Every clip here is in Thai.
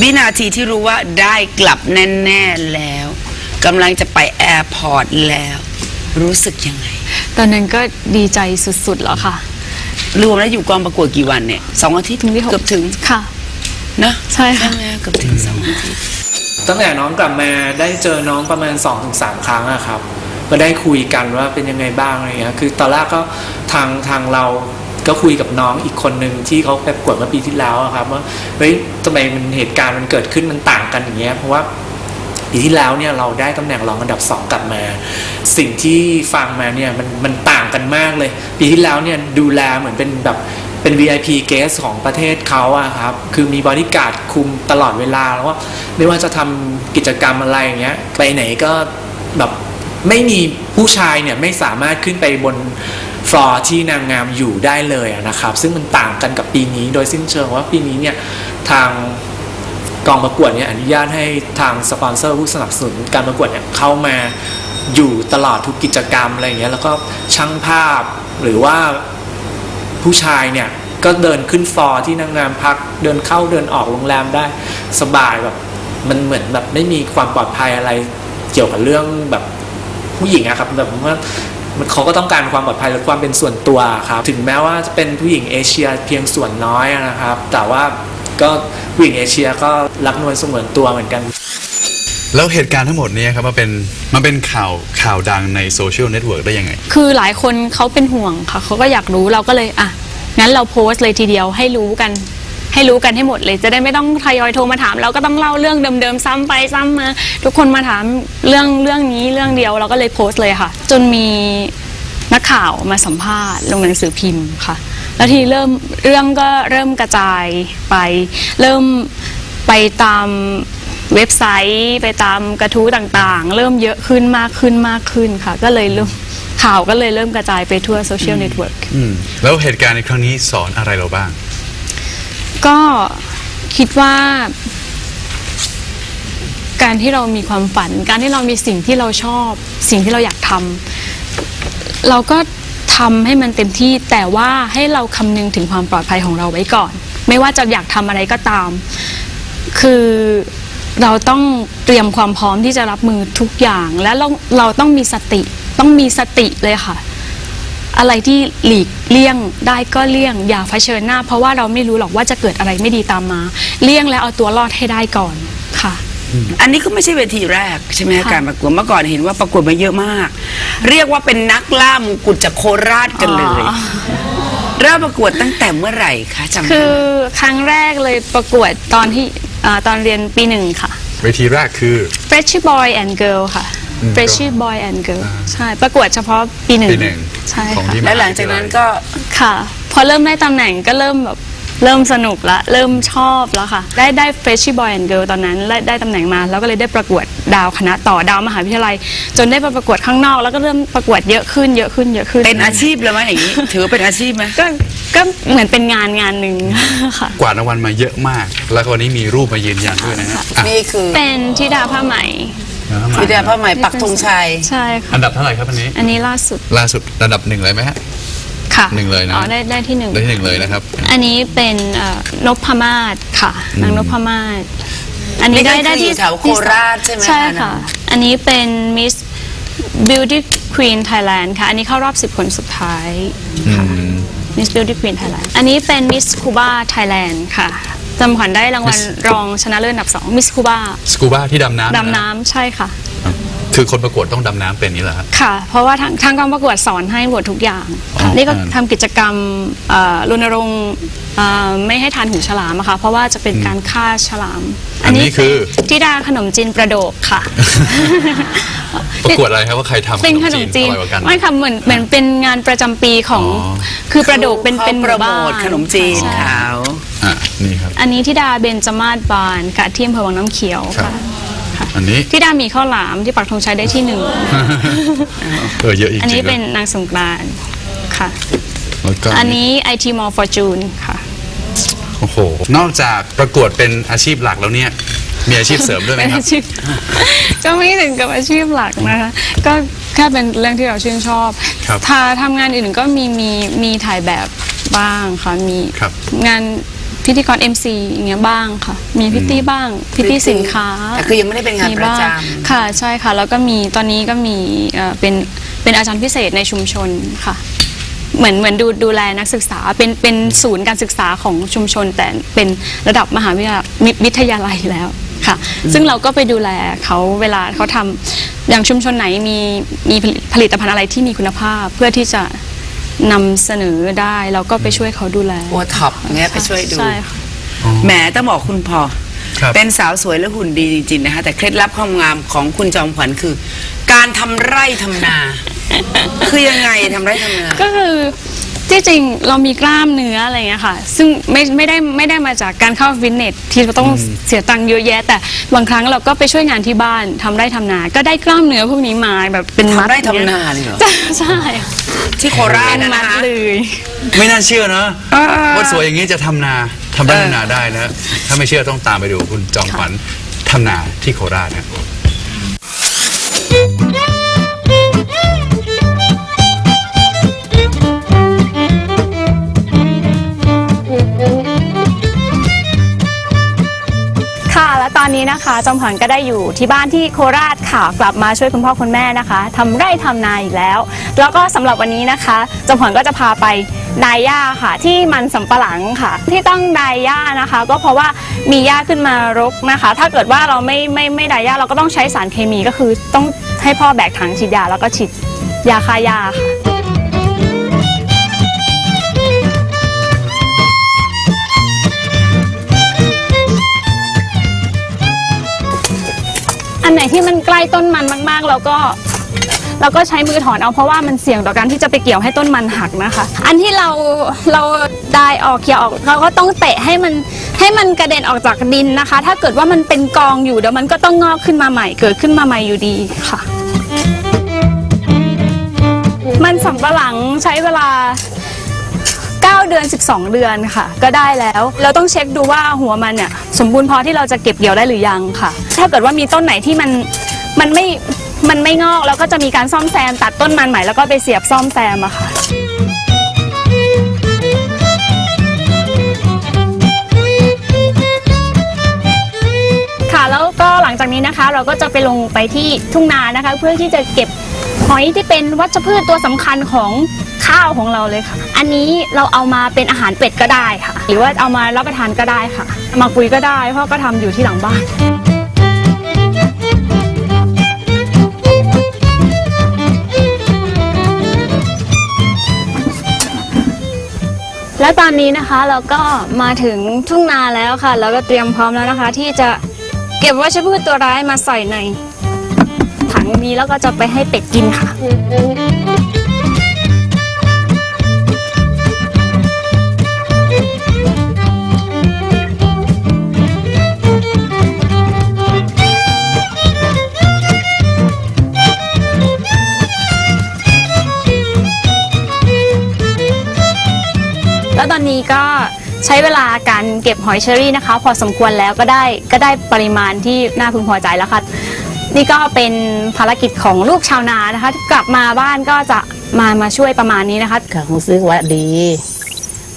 วินาทีที่รู้ว่าได้กลับแน่ ๆ แล้วกำลังจะไปแอร์พอร์ตแล้ว รู้สึกยังไง ตอนนั้นก็ดีใจสุดๆแล้วค่ะ รวมแล้วอยู่กองประกวดกี่วันเนี่ยสองอาทิตย์ถึงที่หกเกือบถึงค่ะ นะใช่ค่ะ ไหมเกือบถึงสองอาทิตย์ตั้งแต่น้องกลับมาได้เจอน้องประมาณ2อถึงสครั้งอะครับก็ได้คุยกันว่าเป็นยังไงบ้างอะไรเงี้ยคือตอนแรกก็ทางทางเรา ก็คุยกับน้องอีกคนหนึ่งที่เขาไปประกวดเมื่อปีที่แล้วครับว่าเฮ้ยทำไมมันเหตุการณ์มันเกิดขึ้นมันต่างกันอย่างเงี้ยเพราะว่าปีที่แล้วเนี่ยเราได้ตำแหน่งรองอันดับสองกลับมา สิ่งที่ฟังมาเนี่ยมันมันต่างกันมากเลย ปีที่แล้วเนี่ยดูแลเหมือนเป็นแบบเป็น VIP guest ของประเทศเขาอะครับ คือมีบริการดคุมตลอดเวลาแล้วว่าไม่ว่าจะทำกิจกรรมอะไรอย่างเงี้ยไปไหนก็แบบไม่มีผู้ชายเนี่ยไม่สามารถขึ้นไปบน ฟลอร์ที่นางงามอยู่ได้เลยนะครับ ซึ่งมันต่างกันกับปีนี้ โดยสิ้นเชิงว่าปีนี้เนี่ยทางกองประกวดเนี่ยอนุญาตให้ทางสปอนเซอร์ผู้สนับสนุนการประกวดเนี่ยเข้ามาอยู่ตลอดทุกกิจกรรมอะไรอย่างเงี้ยแล้วก็ช่างภาพหรือว่าผู้ชายเนี่ยก็เดินขึ้นฟลอร์ที่นางงามพักเดินเข้าเดินออกโรงแรมได้สบายแบบมันเหมือนแบบไม่มีความปลอดภัยอะไรเกี่ยวกับเรื่องแบบผู้หญิงอะครับแบบว่า มันเขาก็ต้องการความปลอดภัยและความเป็นส่วนตัวครับ ถึงแม้ว่าจะเป็นผู้หญิงเอเชียเพียงส่วนน้อยอะนะครับ แต่ว่าก็ผู้หญิงเอเชียก็รักนวลเสมือนตัวเหมือนกัน แล้วเหตุการณ์ทั้งหมดเนี้ครับมันเป็นมันเป็นข่าวข่าวดังในโซเชียลเน็ตเวิร์กได้ยังไง คือหลายคนเขาเป็นห่วงค่ะเขาก็อยากรู้เราก็เลยอะงั้นเราโพสต์เลยทีเดียวให้รู้กัน ให้รู้กันให้หมดเลย จะได้ไม่ต้องทยอยโทรมาถาม เราก็ต้องเล่าเรื่องเดิมๆซ้ำไปซ้ำมา ทุกคนมาถามเรื่องเรื่องนี้เรื่องเดียวเราก็เลยโพสต์เลยค่ะ จนมีนักข่าวมาสัมภาษณ์ลงหนังสือพิมพ์ค่ะ แล้วทีเริ่มเรื่องก็เริ่มกระจายไป เริ่มไปตามเว็บไซต์ไปตามกระทู้ต่างๆ เริ่มเยอะขึ้นมากขึ้นมากขึ้นค่ะ ก็เลยเริ่มข่าวก็เลยเริ่มกระจายไปทั่วโซเชียลเน็ตเวิร์ก อืมแล้วเหตุการณ์ในครั้งนี้สอนอะไรเราบ้าง ก็คิดว่า การที่เรามีความฝัน การที่เรามีสิ่งที่เราชอบ สิ่งที่เราอยากทำเราก็ทำให้มันเต็มที่แต่ว่าให้เราคำนึงถึงความปลอดภัยของเราไว้ก่อน ไม่ว่าจะอยากทำอะไรก็ตาม คือเราต้องเตรียมความพร้อมที่จะรับมือทุกอย่าง และเราเราต้องมีสติต้องมีสติเลยค่ะ อะไรที่หลีกเลี่ยงได้ก็เลี่ยง อย่าเผชิญหน้า เพราะว่าเราไม่รู้หรอกว่าจะเกิดอะไรไม่ดีตามมา เลี่ยงแล้วเอาตัวรอดให้ได้ก่อนค่ะ อันนี้ก็ไม่ใช่เวทีแรกใช่ไหมค่ะการประกวดเมื่อก่อนเห็นว่าประกวดมาเยอะมาก เรียกว่าเป็นนักล่ามงกุฎจากโคราชกันเลยอ๋อ เริ่มประกวดตั้งแต่เมื่อไหร่คะจำได้คือไหมครั้งแรกเลยประกวดตอนที่อ่าตอนเรียนปีหนึ่งค่ะ เวทีแรกคือ Freshie Boy and Girl ค่ะ อืม Freshie Boy and Girl ใช่ ประกวดเฉพาะปีหนึ่งปีหนึ่งใช่ของค่ะ ที่แล้วหลังจากนั้นก็ค่ะ พอเริ่มได้ตำแหน่งก็เริ่มแบบเริ่มสนุกละ เริ่มชอบแล้วค่ะ ได้ได้ Freshie Boy and Girl ตอนนั้นได้ได้ตำแหน่งมา แล้วก็เลยได้ประกวดดาวคณะต่อดาวมหาวิทยาลัย จนได้ไปประกวดข้างนอก แล้วก็เริ่มประกวดเยอะขึ้นเยอะขึ้นเยอะขึ้นเป็นอาชีพเลยไหมอย่างนี้ ถือว่าเป็นอาชีพไหมก็ก็เหมือนเป็นงานงานหนึ่งค่ะ กวาดรางวัลมาเยอะมาก แล้วก็วันนี้มีรูปมายืนยันด้วยนะฮะอะนี่คือ เป็นธิดาผ้าไหม วิทยาผ้าไหมปักธงชัย ใช่ค่ะ อันดับเท่าไหร่ครับอันนี้ อันนี้ล่าสุดล่าสุดระดับหนึ่งเลยไหมฮะ ค่ะหนึ่งเลยนะ อ๋อได้ได้ที่หนึ่ง ได้ที่หนึ่งเลยนะครับ อันนี้เป็นเอ่อนพมาศค่ะนางนพมาศอันนี้นี่ก็ได้ได้คือที่แถวโคราชใช่ไหมใช่คะค่ะ อันนี้เป็น Miss Beauty Queen Thailand ค่ะ อันนี้เข้ารอบ 10 คนสุดท้ายค่ะ Miss Beauty Queen Thailand อันนี้เป็น Miss Cuba Thailand ค่ะ จำขวัญได้รางวัล Miss รองชนะเลิศอันดับ2 Miss Cuba สกูบ้าที่ดำน้ำะดำน้ำใช่ค่ะอะ คือคนประกวดต้องดำน้ำเป็นนี้เหรอฮะ ค่ะ เพราะว่าทางทางกองประกวดสอนให้หมดทุกอย่างอ๋อนี่ก็อ่าทำกิจกรรมเอ่อรณรงค์เอ่อไม่ให้ทานหูฉลามอะค่ะ เพราะว่าจะเป็นการฆ่าฉลาม อันนี้คือ ทิดาขนมจีนประโดกค่ะ ประกวดอะไรครับว่าใครทำเป็นขนมจีนอร่อยกว่ากัน ไม่ค่ะเหมือนเหมือนเป็นงานประจำปีของอ๋อ คือประโดกเป็นขาเป็นหโปรมู่โมบ้านทขนมจีนใช่ขาวอะ นี่ครับ อันนี้ทิดาเบญจมาศบานค่ะที่อำเภอวังน้ำเขียวครัค่ะบอันนี้ ทิดามีข้าวหลามที่ปักธงชัยได้ที่หนึ่งเออเยอะจริงๆอันนี้ด้วยเป็นนางสงกรานต์ค่ะ แล้วก็อันนี้ IT Mall Fortune ค่ะ โอ้โห นอกจากประกวดเป็นอาชีพหลักแล้วเนี่ย มีอาชีพเสริมด้วยไหมเป็นครับ อาชีพ ก็ไม่ถึงกับอาชีพหลักนะคะ ก็แค่เป็นเรื่องที่เราชื่นชอบครับถ้าทำงานอื่นก็มีมีมีถ่ายแบบบ้างค่ะ มีครับ งาน พิธีกร MC อย่างเงี้ยบ้างค่ะ มีพิตตี้บ้างพิตตี้สินค้าแต่คือยังไม่ได้เป็นงานมีประบ้างจค่ะใช่ค่ะ แล้วก็มีตอนนี้ก็มีเอ่อเป็นเป็นอาจารย์พิเศษในชุมชนค่ะ เหมือนเหมือนดูดูแลนักศึกษาเป็นเป็นศูนย์การศึกษาของชุมชน แต่เป็นระดับมหาวิทยามิวิทยาลัยแล้วค่ะ ซึ่งเราก็ไปดูแลเขาเวลาเขาทำอย่างชุมชนไหนมีมีผลิตผลิตภัณฑ์อะไรที่มีคุณภาพเพื่อที่จะ นำเสนอได้เราก็ไปช่วยเขาดูแลำโอท็อปอย่างเงี้ยไปช่วยดู ใช่ค่ะ แหมต้องบอกคุณพอ ครับ เป็นสาวสวยและหุ่นดีจริง ๆ นะคะ แต่เคล็ดลับความงามของคุณจอมขวัญคือ การทำไร่ทำนา คือยังไงทำไร่ทำนา ก็คือ ที่จริงเรามีกล้ามเนื้ออะไรเงี้ยค่ะ ซึ่งไม่ไม่ได้ไม่ได้มาจากการเข้าฟิตเนสที่เราต้องเสียตังค์เยอะแยะ แต่บางครั้งเราก็ไปช่วยงานที่บ้านทำไร่ทำนา ก็ได้กล้ามเนื้อพวกนี้มาแบบเป็นมัดทำไร่ทำนาเลยเหรอ ใช่ที่โคราชเป็นนะมัดคะเลย ไม่น่าเชื่อนะเออว่าสวยอย่างนี้จะทำนาทำไร่ทำนาได้นะ ถ้าไม่เชื่อต้องตามไปดูคุณจอมขวัญทำนาที่โคราชนะค่ะ นี้นะคะจอมขวัญก็ได้อยู่ที่บ้านที่โคราชค่ะกลับมาช่วยคุณพ่อคุณแม่นะคะทำไร่ทำนาอีกแล้ว แล้วก็สำหรับวันนี้นะคะจอมขวัญก็จะพาไปดายหญ้าค่ะ ที่มันสำปะหลังค่ะ ที่ต้องดายหญ้านะคะ ก็เพราะว่ามีหญ้าขึ้นมารกนะคะ ถ้าเกิดว่าเราไม่ไม่ไม่ไดายหญ้าเราก็ต้องใช้สารเคมีก็คือต้องให้พ่อแบกถังฉีดยาแล้วก็ฉีดยาฆ่าหญ้าค่ะ อันไหนที่มันใกล้ต้นมันมากๆ เราก็เราก็ใช้มือถอนเอาเพราะว่ามันเสี่ยงต่อการที่จะไปเกี่ยวให้ต้นมันหักนะคะ อันที่เราเราได้ออกเกี่ยวออกเราก็ต้องเตะให้มันให้มันกระเด็นออกจากดินนะคะ ถ้าเกิดว่ามันเป็นกองอยู่เดี๋ยวมันก็ต้องงอกขึ้นมาใหม่ เกิดขึ้นมาใหม่อยู่ดีค่ะ มันสำปะหลังใช้เวลา 9 เดือน 12 เดือนค่ะ ก็ได้แล้ว เราต้องเช็คดูว่าหัวมันเนี่ยสมบูรณ์พอที่เราจะเก็บเกี่ยวได้หรือยังค่ะ ถ้าเกิดว่ามีต้นไหนที่มันมันไม่มันไม่งอกเราก็จะมีการซ่อมแซมตัดต้นมันใหม่แล้วก็ไปเสียบซ่อมแซมอะค่ะ ค่ะแล้วก็หลังจากนี้นะคะ เราก็จะไปลงไปที่ทุ่งนานะคะ เพื่อที่จะเก็บหอยที่เป็นวัชพืชตัวสำคัญของข้าวของเราเลยค่ะ อันนี้เราเอามาเป็นอาหารเป็ดก็ได้ค่ะ หรือว่าเอามารับประทานก็ได้ค่ะ มาปุ๋ยก็ได้พราะก็ทำอยู่ที่หลังบ้าน และตอนนี้นะคะเราก็มาถึงทุ่งนาแล้วค่ะแล้วก็เตรียมพร้อมแล้วนะคะ ที่จะเก็บวัชพืชตัวร้ายมาใส่ในถังนี้แล้วก็จะไปให้เป็ดกินค่ะ แล้วตอนนี้ก็ใช้เวลาการเก็บหอยเชอรี่นะคะ พอสมควรแล้วก็ได้ก็ได้ปริมาณที่น่าพึงพอใจแล้วค่ะ นี่ก็เป็นภารกิจของลูกชาวนานะคะ กลับมาบ้านก็จะมามาช่วยประมาณนี้นะคะก็รู้สึกว่าดี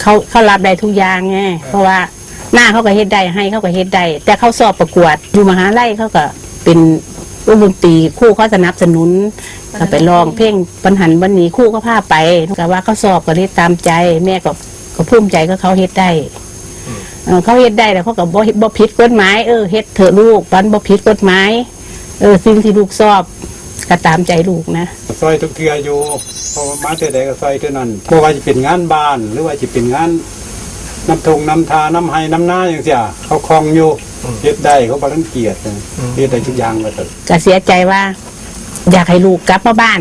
เขาเขารับได้ทุกอย่างไงเพราะว่าหน้าเขาก็เฮ็ดได้ให้เขาก็เฮ็ดได้แต่เขาสอบประกวดอยู่มหาลัยเขาก็เป็นวงดนตรีคู่เขาสนับสนุนก็ไปร้องเพลงปัญหันวันนี้คู่ก็พาไปก็ว่าเขาสอบก็เฮ็ดตามใจ แม่ก็ ก็ภูมิใจก็เขาเฮ็ดได้เออเขาเฮ็ดได้แต่เขาก็บ่บ่ผิดกฎหมายเออเฮ็ดเถอะลูกปันบ่ผิดกฎหมายเออสิ่งที่ลูกสอบก็ตามใจลูกนะซอยทุกเทืออยู่เพราะว่ามาเท่าใดก็ซอยเท่านั้นบ่ว่าจะเป็นงานบ้าน หรือว่าจะเป็นงานน้ำทงน้ำทาน้ำไห้น้ำนาอย่างเสียเขาคลองอยู่เฮ็ดได้เขาบ่รังเกียจเลยเฮ็ดได้ทุกอย่างว่าซั่นก็เสียใจว่า อยากให้ลูกกลับมาบ้าน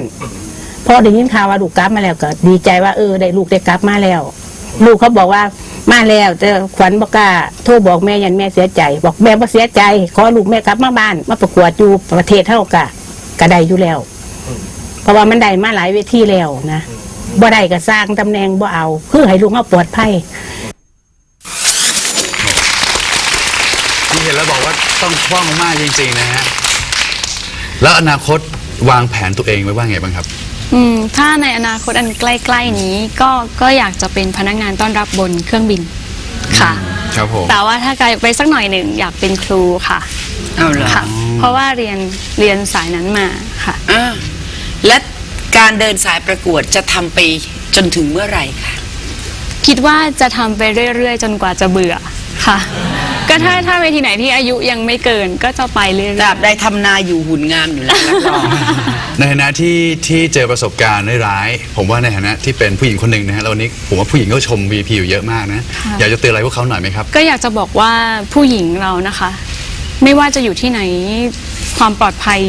พอได้ยินข่าวว่าลูกกลับมาแล้วก็ดีใจว่าเออได้ลูกได้กลับมาแล้ว ลูกเขาบอกว่ามาแล้วแต่ขวัญบอกกล้าโทรบอกแม่ยันแม่เสียใจ บอกแม่บ่เสียใจ ขอลูกแม่กลับมาบ้าน มาประกวดอยู่ประเทศเท่ากะก็ไดอยู่แล้ว เพราะว่ามันได้มาหลายเวทีแล้วนะบ่ได้ก็สร้างตำแหน่งบ่เอาคือให้ลูกเขาปลอดภัยที่เห็นแล้วบอกว่าต้องคล่องมากจริงๆนะฮะแล้วอนาคตวางแผนตัวเองไว้ว่าไงบ้างครับ อืมถ้าในอนาคตอันใกล้ ๆ นี้ก็ก็อยากจะเป็นพนักงานต้อนรับบนเครื่องบินค่ะ ครับผม แต่ว่าถ้าไกลไปสักหน่อยหนึ่งอยากเป็นครูค่ะเอาเหรอค่ะ เพราะว่าเรียนเรียนสายนั้นมาค่ะ อ่าและการเดินสายประกวดจะทำไปจนถึงเมื่อไหร่คะ คิดว่าจะทำไปเรื่อย ๆ จนกว่าจะเบื่อค่ะ ก็ถ้าถ้าเวทีไหนที่อายุยังไม่เกินก็จะไปเรื่อยตราบใดทำนาอยู่หุ่นงามอยู่แล้วรับรอง ในฐานะที่ที่เจอประสบการณ์ร้ายๆผมว่าในฐานะที่เป็นผู้หญิงคนหนึ่งนะฮะแล้ววันนี้ผมว่าผู้หญิงก็ชม VP อยู่เยอะมากนะ อยากจะเตือนอะไรพวกเขาหน่อยไหมครับๆก็อยากจะบอกว่าผู้หญิงเรานะคะ ไม่ว่าจะอยู่ที่ไหนความปลอดภัย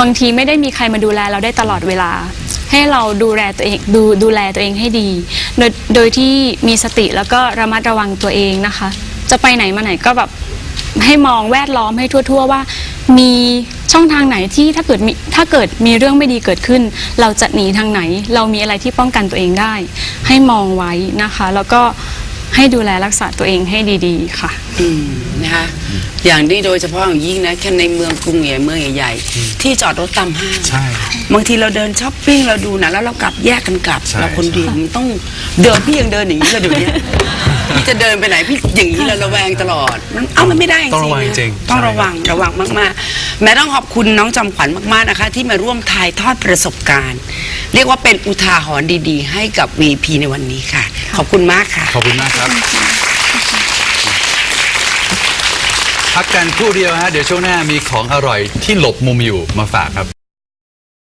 บางทีไม่ได้มีใครมาดูแลเราได้ตลอดเวลา ให้เราดูแลตัวเองดูดูแลตัวเองให้ดี โดยโดยที่มีสติแล้วก็ระมัดระวังตัวเองนะคะ จะไปไหนมาไหนก็แบบให้มองแวดล้อมให้ทั่ว ๆ ว่า มีช่องทางไหนที่ถ้าเกิดมีถ้าเกิดมีเรื่องไม่ดีเกิดขึ้น เราจะหนีทางไหน เรามีอะไรที่ป้องกันตัวเองได้ ให้มองไว้นะคะ แล้วก็ให้ดูแลรักษาตัวเองให้ดีๆ ค่ะ อืมนะคะอย่างนี้โดยเฉพาะอย่างยิ่งนะแค่ในเมืองกรุงใหญ่เมืองใหญ่ๆที่จอดรถตามห้างใช่ บางทีเราเดินช้อปปิ้งเราดูหนะแล้วเรากลับแยกกันกลับ ใช่เราคนเดียวมันต้องเดินพี่ยังเดินอย่างนี้เลยเดี๋ยวนี้ พี่จะเดินไปไหนพี่อย่างนี้เราระแวงตลอดมันเอามันไม่ได้จริงๆต้องระวังนะจริงๆต้องใช่ระวังระวังมากๆ แม้ต้องขอบคุณน้องจำขวัญมากๆนะคะ ที่มาร่วมถ่ายทอดประสบการณ์ เรียกว่าเป็นอุทาหรณ์ดีๆ ให้กับ VP ในวันนี้ค่ะ ขอบคุณมากค่ะ ขอบคุณมากครับ พักกันครู่เดียวฮะ เดี๋ยวช่วงหน้ามีของอร่อยที่หลบมุมอยู่มาฝากครับ